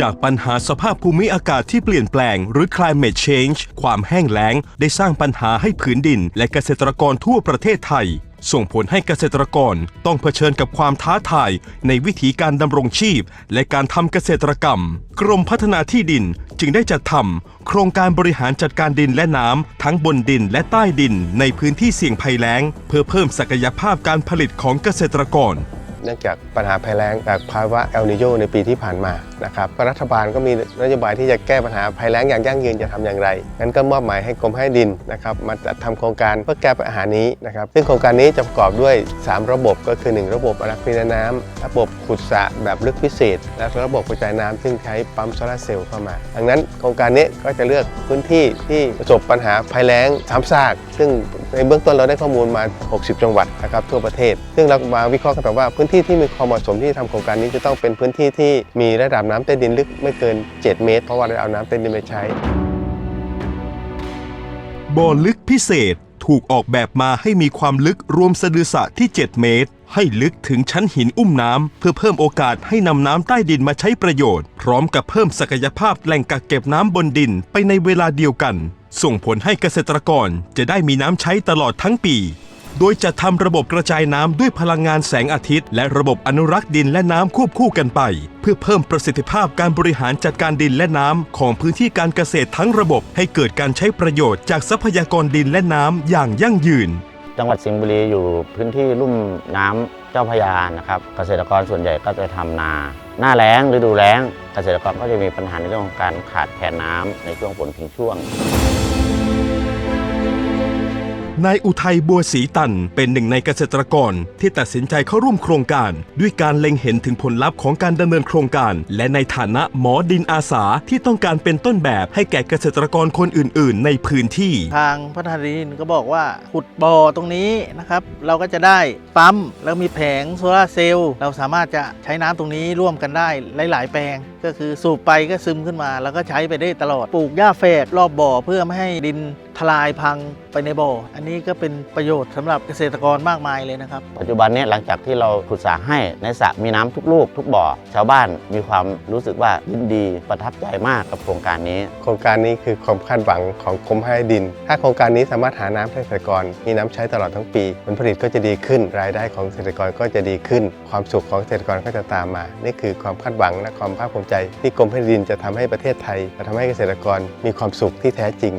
จากปัญหาสภาพภูมิอากาศที่เปลี่ยนแปลง หรือ climate change ความแห้งแล้ง ได้สร้างปัญหาให้ผืนดิน และเกษตรกรทั่วประเทศไทย ส่งผลให้เกษตรกรต้องเผชิญกับความท้าทายในวิธีการดำรงชีพ และการทำเกษตรกรรม กรมพัฒนาที่ดินจึงได้จัดทำโครงการบริหารจัดการดินและน้ำทั้งบนดินและใต้ดินในพื้นที่เสี่ยงภัยแล้ง เพื่อเพิ่มศักยภาพการผลิตของเกษตรกร เนื่องจากปัญหาภัยแล้งจากภาวะเอลนิโยในปีที่ผ่านมานะครับรัฐบาลก็มีนโยบายที่จะแก้ปัญหาภัยแล้งอย่างยั่งยืนจะทำอย่างไรงั้นก็มอบหมายให้กรมให้ดินนะครับมาจัดทำโครงการเพื่อแก้ปัญหานี้นะครับซึ่งโครงการนี้จะประกอบด้วย 3 ระบบก็คือ 1 ระบบอนักพิณน้ำระบบขุดสระแบบลึกพิเศษ และระบบกระจายน้ำซึ่งใช้ปั๊มโซลาร์เซลล์เข้ามาดังนั้นโครงการนี้ก็จะเลือกพื้นที่ที่ประสบปัญหาภัยแล้งซ้ำซาก ซึ่ง ในเบื้องต้นเราได้ข้อมูลมา 60 จังหวัดนะครับทั่วประเทศ ซึ่งเรามาวิเคราะห์กันแบบว่าพื้นที่ที่มีความเหมาะสมที่จะทำโครงการนี้จะต้องเป็นพื้นที่ที่มีระดับน้ำใต้ดินลึกไม่เกิน 7 เมตร เพราะว่าเราเอาน้ำใต้ดินไปใช้บ่อลึกพิเศษ ถูกออกแบบมาให้มีความลึกรวมสะดือสะที่ 7 เมตร ให้ลึกถึงชั้นหินอุ้มน้ำ เพื่อเพิ่มโอกาสให้นำน้ำใต้ดินมาใช้ประโยชน์ พร้อมกับเพิ่มศักยภาพแหล่งกักเก็บน้ำบนดินไปในเวลาเดียวกัน ส่งผลให้เกษตรกรจะได้มีน้ำใช้ตลอดทั้งปี โดยจะทำระบบกระจายน้ำด้วยพลังงานแสงอาทิตย์ และระบบอนุรักษ์ดินและน้ำควบคู่กันไป เพื่อเพิ่มประสิทธิภาพการบริหารจัดการดินและน้ำของพื้นที่การเกษตรทั้งระบบ ให้เกิดการใช้ประโยชน์จากทรัพยากรดินและน้ำอย่างยั่งยืน จังหวัดสิงห์บุรีอยู่พื้นที่ลุ่มน้ำเจ้าพระยานะครับ เกษตรกรส่วนใหญ่ก็จะทำนา หน้าแล้งฤดูแล้ง เกษตรกรก็จะมีปัญหาในเรื่องของการขาดแคลนน้ำในช่วงฝนทิ้งช่วง นายอุทัยบัวศรีตันเป็นหนึ่งในเกษตรกร ที่ตัดสินใจเข้าร่วมโครงการ ด้วยการเล็งเห็นถึงผลลัพธ์ของการดำเนินโครงการ และในฐานะหมอดินอาสาที่ต้องการเป็นต้นแบบให้แก่เกษตรกรคนอื่น ๆ ในพื้นที่ ทางพัฒนาดินก็บอกว่าขุดบ่อตรงนี้นะครับ เราก็จะได้ปั๊มแล้วมีแผงโซลาร์เซลล์เราสามารถจะใช้น้ำตรงนี้ร่วมกันได้หลาย ๆ แปลง ก็คือสูบไปก็ซึมขึ้นมา แล้วก็ใช้ไปได้ตลอดปลูกหญ้าแฝกรอบบ่อเพื่อไม่ให้ดินทลายพังไปในบ่อ อันนี้ก็เป็นประโยชน์สำหรับเกษตรกรมากมายเลยนะครับ ปัจจุบันเนี้หลังจากที่เราขุดสระให้ในสระมีน้ำทุกลูกทุกบ่อ ชาวบ้านมีความรู้สึกว่ายินดีประทับใจมากกับโครงการนี้ โครงการนี้คือความคาดหวังของกรมให้ดิน ถ้าโครงการนี้สามารถหาน้ำให้เกษตรกร มีน้ำใช้ตลอดทั้งปี ผลผลิตก็จะดีขึ้น รายได้ของเกษตรกรก็จะดีขึ้น ความสุขของเกษตรกรก็จะตามมา นี่คือความคาดหวังและความภาคภูมิใจที่กรมให้ดินจะทำให้ประเทศไทยจะทำให้เกษตรกรมีความสุขที่แท้จริง